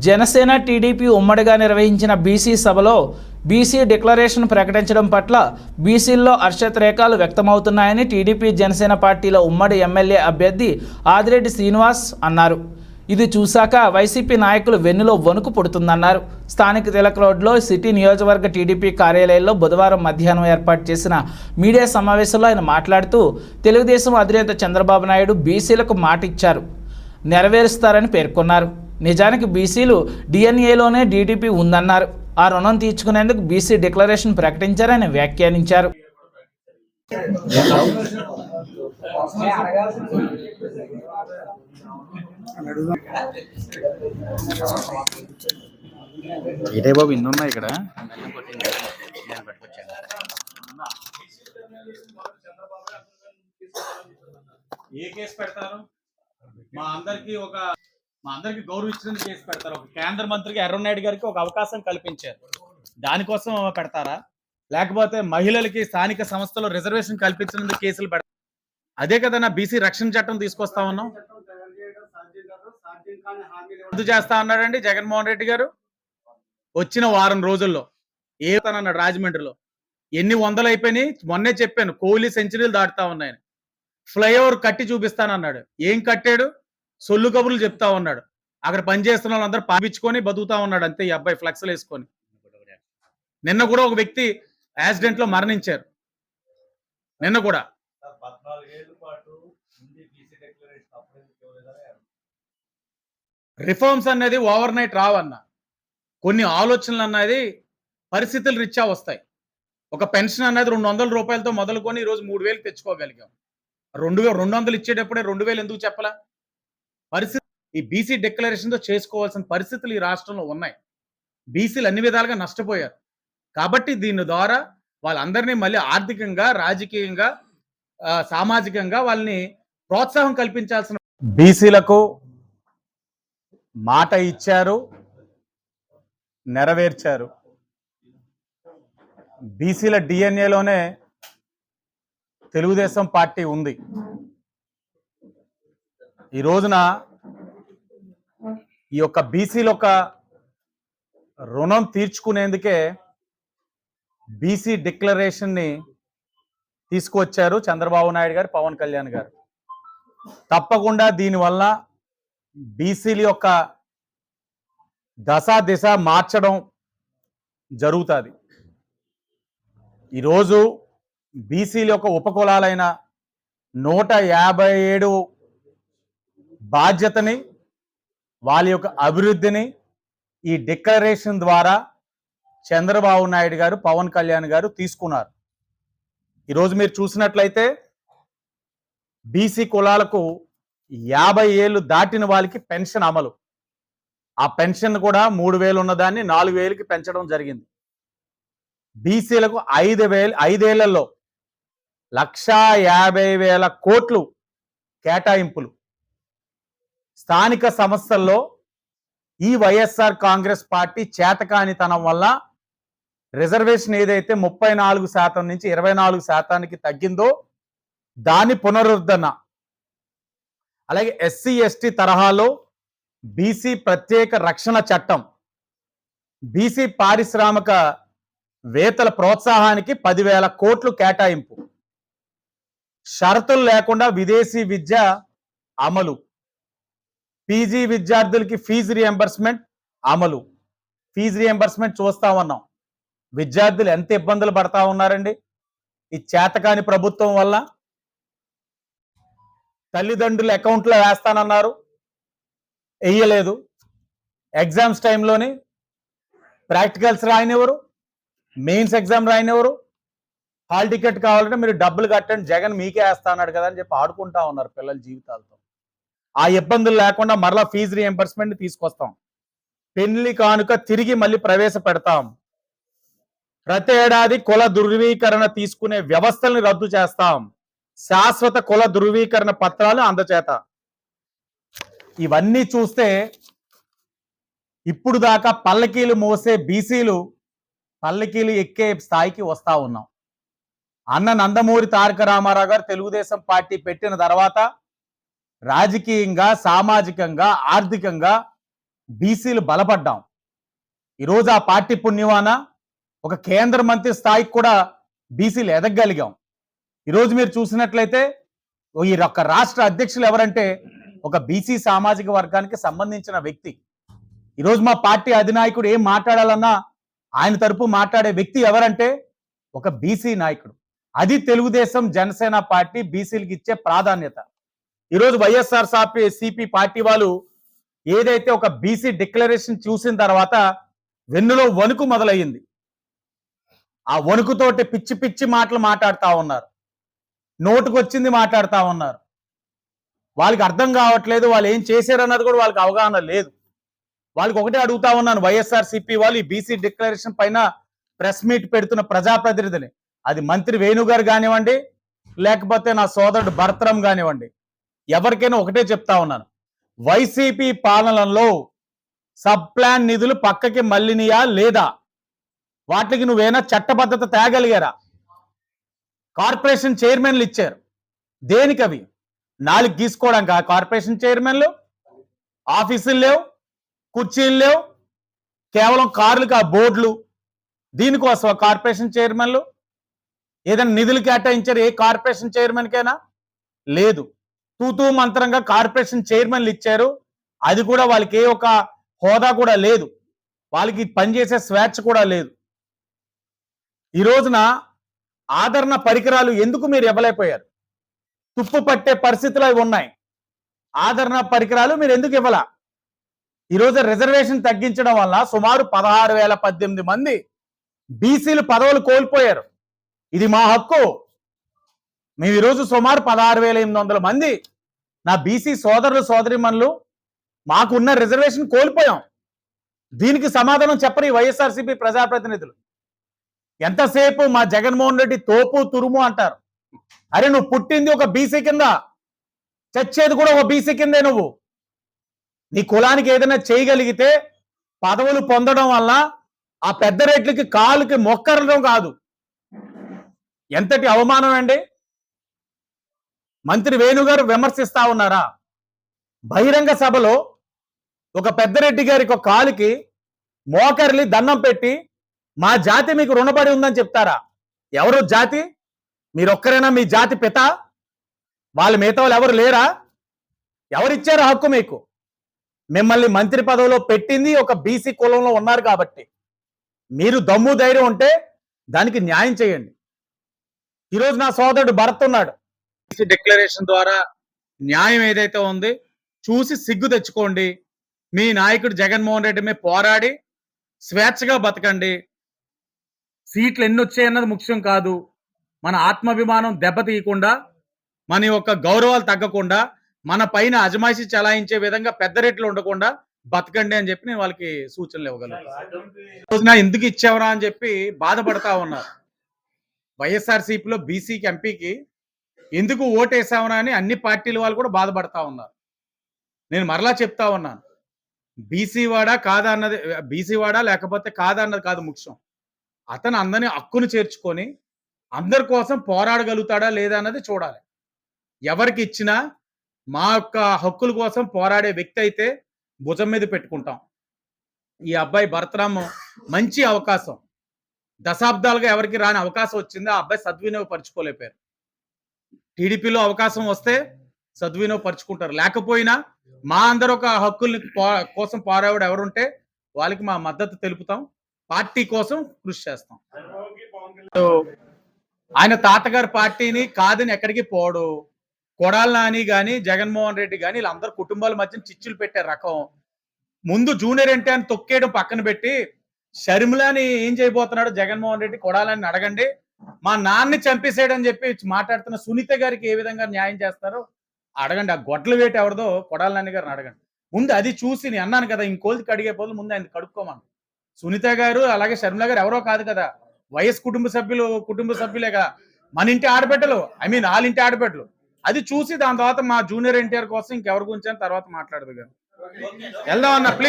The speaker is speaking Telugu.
జనసేన టీడీపీ ఉమ్మడిగా నిర్వహించిన బీసీ సభలో బీసీ డిక్లరేషన్ ప్రకటించడం పట్ల బీసీల్లో హర్షత్రేకాలు వ్యక్తమవుతున్నాయని టీడీపీ జనసేన పార్టీల ఉమ్మడి ఎమ్మెల్యే అభ్యర్థి ఆదిరెడ్డి శ్రీనివాస్ అన్నారు. ఇది చూశాక వైసీపీ నాయకులు వెన్నులో వణుకు పుడుతుందన్నారు. స్థానిక తిలక్ రోడ్లో సిటీ నియోజకవర్గ టీడీపీ కార్యాలయంలో బుధవారం మధ్యాహ్నం ఏర్పాటు చేసిన మీడియా సమావేశంలో ఆయన మాట్లాడుతూ తెలుగుదేశం అధినేత చంద్రబాబు నాయుడు బీసీలకు మాట ఇచ్చారు నెరవేరుస్తారని పేర్కొన్నారు. నిజానికి బీసీలు డిఎన్ఏలోనే డీటీపీ ఉందన్నారు. ఆ రుణం తీర్చుకునేందుకు బీసీ డిక్లరేషన్ ప్రకటించారని వ్యాఖ్యానించారు. ఇదే బాబు ఇక్కడ. ఏ కేసు పెడతారు? మా అందరికి ఒక మా అందరికి గౌరవం చేసి పెడతారు. ఒక కేంద్ర మంత్రికి ఎర్రనాయుడు గారికి ఒక అవకాశం కల్పించారు. దానికోసం పెడతారా? లేకపోతే మహిళలకి స్థానిక సంస్థలో రిజర్వేషన్ కల్పించినందుకు కేసులు పెడతారు అదే కదా నా బీసీ రక్షణ చట్టం తీసుకొస్తా ఉన్నాం. రద్దు చేస్తా అన్నాడండి జగన్మోహన్ రెడ్డి గారు. వచ్చిన వారం రోజుల్లో ఏ తనన్నాడు రాజమండ్రిలో ఎన్ని వందలు అయిపోయినాయి? మొన్నే చెప్పాను కోహ్లీ సెంచరీలు దాటుతా ఉన్నాయని. ఫ్లైఓవర్ కట్టి చూపిస్తానన్నాడు. ఏం కట్టాడు? సొల్లు కబుర్లు చెప్తా ఉన్నాడు. అక్కడ పనిచేస్తున్న వాళ్ళందరూ పంపించుకొని బతుకుతా ఉన్నాడు అంతే ఈ అబ్బాయి ఫ్లెక్స్లు వేసుకొని. నిన్న కూడా ఒక వ్యక్తి యాక్సిడెంట్లో మరణించారు. నిన్న కూడా. రిఫార్మ్స్ అనేది ఓవర్ నైట్ రావన్న. కొన్ని ఆలోచనలు అన్నది పరిస్థితులు రిచ్చా వస్తాయి. ఒక పెన్షన్ అనేది రెండు వందల రూపాయలతో మొదలుకొని ఈరోజు మూడు వేలు తెచ్చుకోగలిగాం. రెండు వేలు రెండు వందలు ఇచ్చేటప్పుడే రెండు వేలు ఎందుకు చెప్పలా? పరిస్థితి ఈ బీసీ డిక్లరేషన్తో చేసుకోవాల్సిన పరిస్థితులు ఈ రాష్ట్రంలో ఉన్నాయి. బీసీలు అన్ని విధాలుగా నష్టపోయారు. కాబట్టి దీని ద్వారా వాళ్ళందరినీ మళ్ళీ ఆర్థికంగా రాజకీయంగా సామాజికంగా వాళ్ళని ప్రోత్సాహం కల్పించాల్సిన బీసీలకు మాట ఇచ్చారు నెరవేర్చారు. బీసీల డిఎన్ఏలోనే తెలుగుదేశం పార్టీ ఉంది. ఈ రోజున ఈ యొక్క బీసీల యొక్క రుణం తీర్చుకునేందుకే బీసీ డిక్లరేషన్ని తీసుకువచ్చారు చంద్రబాబు నాయుడు గారు పవన్ కళ్యాణ్ గారు. తప్పకుండా దీనివల్ల బీసీల యొక్క దశ దిశ మార్చడం జరుగుతుంది. ఈరోజు బీసీల యొక్క ఉపకులాలైన నూట యాభై ఏడు బాధ్యతని వాళ్ళ యొక్క అభివృద్ధిని ఈ డిక్లరేషన్ ద్వారా చంద్రబాబు నాయుడు గారు పవన్ కళ్యాణ్ గారు తీసుకున్నారు. ఈరోజు మీరు చూసినట్లయితే బీసీ కులాలకు యాభై ఏళ్ళు దాటిన వాళ్ళకి పెన్షన్ అమలు. ఆ పెన్షన్ కూడా మూడు వేలు ఉన్నదాన్ని నాలుగు వేలకి పెంచడం జరిగింది. బీసీలకు ఐదు వేలు ఐదేళ్ళలో లక్షా యాభై వేల కోట్లు కేటాయింపులు. స్థానిక సంస్థల్లో ఈ వైఎస్ఆర్ కాంగ్రెస్ పార్టీ చేతకానితనం వల్ల రిజర్వేషన్ ఏదైతే ముప్పై నాలుగు శాతం నుంచి ఇరవై నాలుగు శాతానికి తగ్గిందో దాని పునరుద్ధరణ. అలాగే ఎస్సీ ఎస్టీ తరహాలో బీసీ ప్రత్యేక రక్షణ చట్టం బీసీ పారిశ్రామిక వేతల ప్రోత్సాహానికి పదివేల కోట్లు కేటాయింపు. షరతులు లేకుండా విదేశీ విద్య అమలు. పీజీ విద్యార్థులకి ఫీజు రియంబర్స్మెంట్ అమలు. ఫీజు రియంబర్స్మెంట్ చూస్తా ఉన్నాం. విద్యార్థులు ఎంత ఇబ్బందులు పడతా ఉన్నారండి? ఈ చేతకాని ప్రభుత్వం వల్ల తల్లిదండ్రుల అకౌంట్లో వేస్తానన్నారు. వేయలేదు. ఎగ్జామ్స్ టైంలోని ప్రాక్టికల్స్ రాయనివ్వరు. మెయిన్స్ ఎగ్జామ్ రాయనివ్వరు. హాల్ టికెట్ కావాలంటే మీరు డబ్బులు కట్టండి. జగన్ మీకే వేస్తా అన్నాడు కదా అని చెప్పి ఆడుకుంటా ఉన్నారు పిల్లల జీవితాలతో. ఆ ఇబ్బందులు లేకుండా మరలా ఫీజు రియంబర్స్మెంట్ తీసుకొస్తాం. పెళ్ళి కానుక తిరిగి మళ్ళీ ప్రవేశపెడతాం. ప్రతి ఏడాది కుల ధృవీకరణ తీసుకునే వ్యవస్థల్ని రద్దు చేస్తాం. శాశ్వత కుల ధృవీకరణ పత్రాలు అందచేత. ఇవన్నీ చూస్తే ఇప్పుడు దాకా పల్లకీలు మోసే బీసీలు పల్లకీలు ఎక్కే స్థాయికి వస్తా ఉన్నాం. అన్న నందమూరి తారక రామారావు గారు తెలుగుదేశం పార్టీ పెట్టిన తర్వాత రాజకీయంగా సామాజికంగా ఆర్థికంగా బీసీలు బలపడ్డాం. ఈరోజు ఆ పార్టీ పుణ్యమాన ఒక కేంద్ర మంత్రి స్థాయికి కూడా బీసీలు ఎదగగలిగాం ఈరోజు మీరు చూసినట్లయితే ఈ యొక్క రాష్ట్ర అధ్యక్షులు ఎవరంటే ఒక బీసీ సామాజిక వర్గానికి సంబంధించిన వ్యక్తి. ఈరోజు మా పార్టీ అధినాయకుడు ఏం మాట్లాడాలన్నా ఆయన తరపు మాట్లాడే వ్యక్తి ఎవరంటే ఒక బీసీ నాయకుడు. అది తెలుగుదేశం జనసేన పార్టీ బీసీలకు ఇచ్చే ప్రాధాన్యత. ఈరోజు వైఎస్ఆర్ సాపి సిపి పార్టీ వాళ్ళు ఏదైతే ఒక బీసీ డిక్లరేషన్ చూసిన తర్వాత వెన్నులో వణుకు మొదలయ్యింది. ఆ వణుకుతోటి పిచ్చి పిచ్చి మాటలు మాట్లాడుతూ ఉన్నారు. నోటుకొచ్చింది మాట్లాడుతూ ఉన్నారు. వాళ్ళకి అర్థం కావట్లేదు వాళ్ళు ఏం చేశారన్నది కూడా వాళ్ళకి అవగాహన లేదు. వాళ్ళకి ఒకటే అడుగుతా ఉన్నాను వైఎస్ఆర్ సిపి వాళ్ళు ఈ బీసీ డిక్లరేషన్ పైన ప్రెస్ మీట్ పెడుతున్న ప్రజాప్రతినిధిని. అది మంత్రి వేణుగారు కానివ్వండి లేకపోతే నా సోదరుడు భర్తరం కానివ్వండి. ఎవరికైనా ఒకటే చెప్తా ఉన్నాను. వైసీపీ పాలనలో సబ్ ప్లాన్ నిధులు పక్కకి మళ్ళినయా లేదా? వాటికి నువ్వేనా చట్టబద్ధత తేగలిగారా? కార్పొరేషన్ చైర్మన్లు ఇచ్చారు. దేనికి అవి నాలుగు గీసుకోవడానికి ఆ కార్పొరేషన్ చైర్మన్లు? ఆఫీసులు లేవు కుర్చీలు లేవు కేవలం కార్లకు ఆ బోర్డులు. దీనికోసం కార్పొరేషన్ చైర్మన్లు? ఏదైనా నిధులు కేటాయించారు ఏ కార్పొరేషన్ చైర్మన్కైనా? లేదు. తూతూ మంత్రంగా కార్పొరేషన్ చైర్మన్లు ఇచ్చారు. అది కూడా వాళ్ళకి ఏ ఒక హోదా కూడా లేదు. వాళ్ళకి పనిచేసే స్వేచ్ఛ కూడా లేదు. ఈ రోజున ఆదరణ పరికరాలు ఎందుకు మీరు ఇవ్వలేకపోయారు? తుప్పు పట్టే పరిస్థితులు అవి ఉన్నాయి. ఆదరణ పరికరాలు మీరు ఎందుకు ఇవ్వాల? ఈరోజు రిజర్వేషన్ తగ్గించడం వల్ల సుమారు పదహారు వేల పద్దెనిమిది మంది బీసీలు పదవులు కోల్పోయారు. ఇది మా హక్కు. మేము ఈరోజు సుమారు పదహారు వేల ఎనిమిది వందల మంది నా బీసీ సోదరులు సోదరిమణులు మాకున్న రిజర్వేషన్ కోల్పోయాం. దీనికి సమాధానం చెప్పరు ఈ వైఎస్ఆర్సీపీ ప్రజాప్రతినిధులు. ఎంతసేపు మా జగన్మోహన్ రెడ్డి తోపు తురుము అంటారు. అరే నువ్వు పుట్టింది ఒక బీసీ కింద చచ్చేది కూడా ఒక బీసీ కిందే నువ్వు. నీ కులానికి ఏదైనా చేయగలిగితే పదవులు పొందడం వల్ల ఆ పెద్ద రేట్లకి కాలుకి మొక్కరడం కాదు. ఎంతటి అవమానం అండి? మంత్రి వేణుగారు విమర్శిస్తా ఉన్నారా? బహిరంగ సభలో ఒక పెద్దరెడ్డి గారికి ఒక కాలుకి మోకర్లి దండం పెట్టి మా జాతి మీకు రుణపడి ఉందని చెప్తారా? ఎవరు జాతి? మీరొక్కరైనా మీ జాతి పిత? వాళ్ళ మిగతా వాళ్ళు ఎవరు లేరా? ఎవరిచ్చారు హక్కు మీకు? మిమ్మల్ని మంత్రి పదవిలో పెట్టింది ఒక బీసీ కులంలో ఉన్నారు కాబట్టి. మీరు దమ్ము ధైర్యం ఉంటే దానికి న్యాయం చేయండి. ఈరోజు నా సోదరుడు భరత్ ఉన్నాడు. డిక్లరేషన్ ద్వారా న్యాయం ఏదైతే ఉంది చూసి సిగ్గు తెచ్చుకోండి. మీ నాయకుడు జగన్మోహన్ రెడ్డి మీద పోరాడి స్వేచ్ఛగా బతకండి. సీట్లు ఎన్ని వచ్చాయన్నది ముఖ్యం కాదు. మన ఆత్మాభిమానం దెబ్బతీయకుండా మన యొక్క గౌరవాలు తగ్గకుండా మన పైన అజమాయిషి చలాయించే విధంగా పెద్ద రేట్లు ఉండకుండా బతకండి అని చెప్పి నేను వాళ్ళకి సూచనలు ఇవ్వగలను. ఎందుకు ఇచ్చావరా అని చెప్పి బాధపడతా ఉన్నారు. వైఎస్ఆర్సీపీలో బీసీకి ఎంపీకి ఎందుకు ఓటేసామనా అని అన్ని పార్టీల వాళ్ళు కూడా బాధపడతా ఉన్నారు. నేను మరలా చెప్తా ఉన్నాను. బీసీ వాడా కాదా అన్నది బీసీ వాడా లేకపోతే కాదా అన్నది కాదు ముఖ్యం. అతను అందరిని హక్కును చేర్చుకొని అందరి కోసం పోరాడగలుగుతాడా లేదా అన్నది చూడాలి. ఎవరికి ఇచ్చినా మా యొక్క హక్కుల కోసం పోరాడే వ్యక్తి అయితే భుజం మీద పెట్టుకుంటాం. ఈ అబ్బాయి భరతరామ్ మంచి అవకాశం. దశాబ్దాలుగా ఎవరికి రాని అవకాశం వచ్చింది ఆ అబ్బాయి సద్వినియోగపరచుకోలేపారు టీడీపీలో అవకాశం వస్తే సద్వినియోగపరచుకుంటారు లేకపోయినా మా అందరూ ఒక హక్కుల్ని పో- కోసం పోరాడు ఎవరుంటే వాళ్ళకి మా మద్దతు తెలుపుతాం. పార్టీ కోసం కృషి చేస్తాం. ఆయన తాతగారి పార్టీని కాదని ఎక్కడికి పోడు. కొడాల నాని గాని జగన్మోహన్ రెడ్డి గాని వీళ్ళందరూ కుటుంబాల మధ్య చిచ్చులు పెట్టే రకం. ముందు జూనియర్ ఎన్టీఆర్ తొక్కేయడం పక్కన పెట్టి షర్మిలాని ఏం చేయబోతున్నాడు జగన్మోహన్ రెడ్డి? కొడాలని అడగండి. మా నాన్నని చంపేసాడని చెప్పి మాట్లాడుతున్న సునీత గారికి ఏ విధంగా న్యాయం చేస్తారో అడగండి. ఆ గొడ్ల వేట ఎవరిదో కొడాల నాన్న గారిని అడగండి. ముందు అది చూసి నేను అన్నాను కదా ఇంకోళ్ళకి కడిగే పోదు ముందు ఆయన కడుక్కోమను. సునీత గారు అలాగే షర్మిల గారు ఎవరో కాదు కదా వయస్ కుటుంబ సభ్యులు కుటుంబ సభ్యులే కదా మన ఇంటి ఆడబిడ్డలు ఐ మీన్ వాళ్ళ ఇంటి ఆడబిడ్డలు. అది చూసి దాని తర్వాత మా జూనియర్ ఎన్టీఆర్ కోసం ఇంకెవరి గురించి అని తర్వాత మాట్లాడదు గారు వెళ్దాం అన్న ప్లీజ్.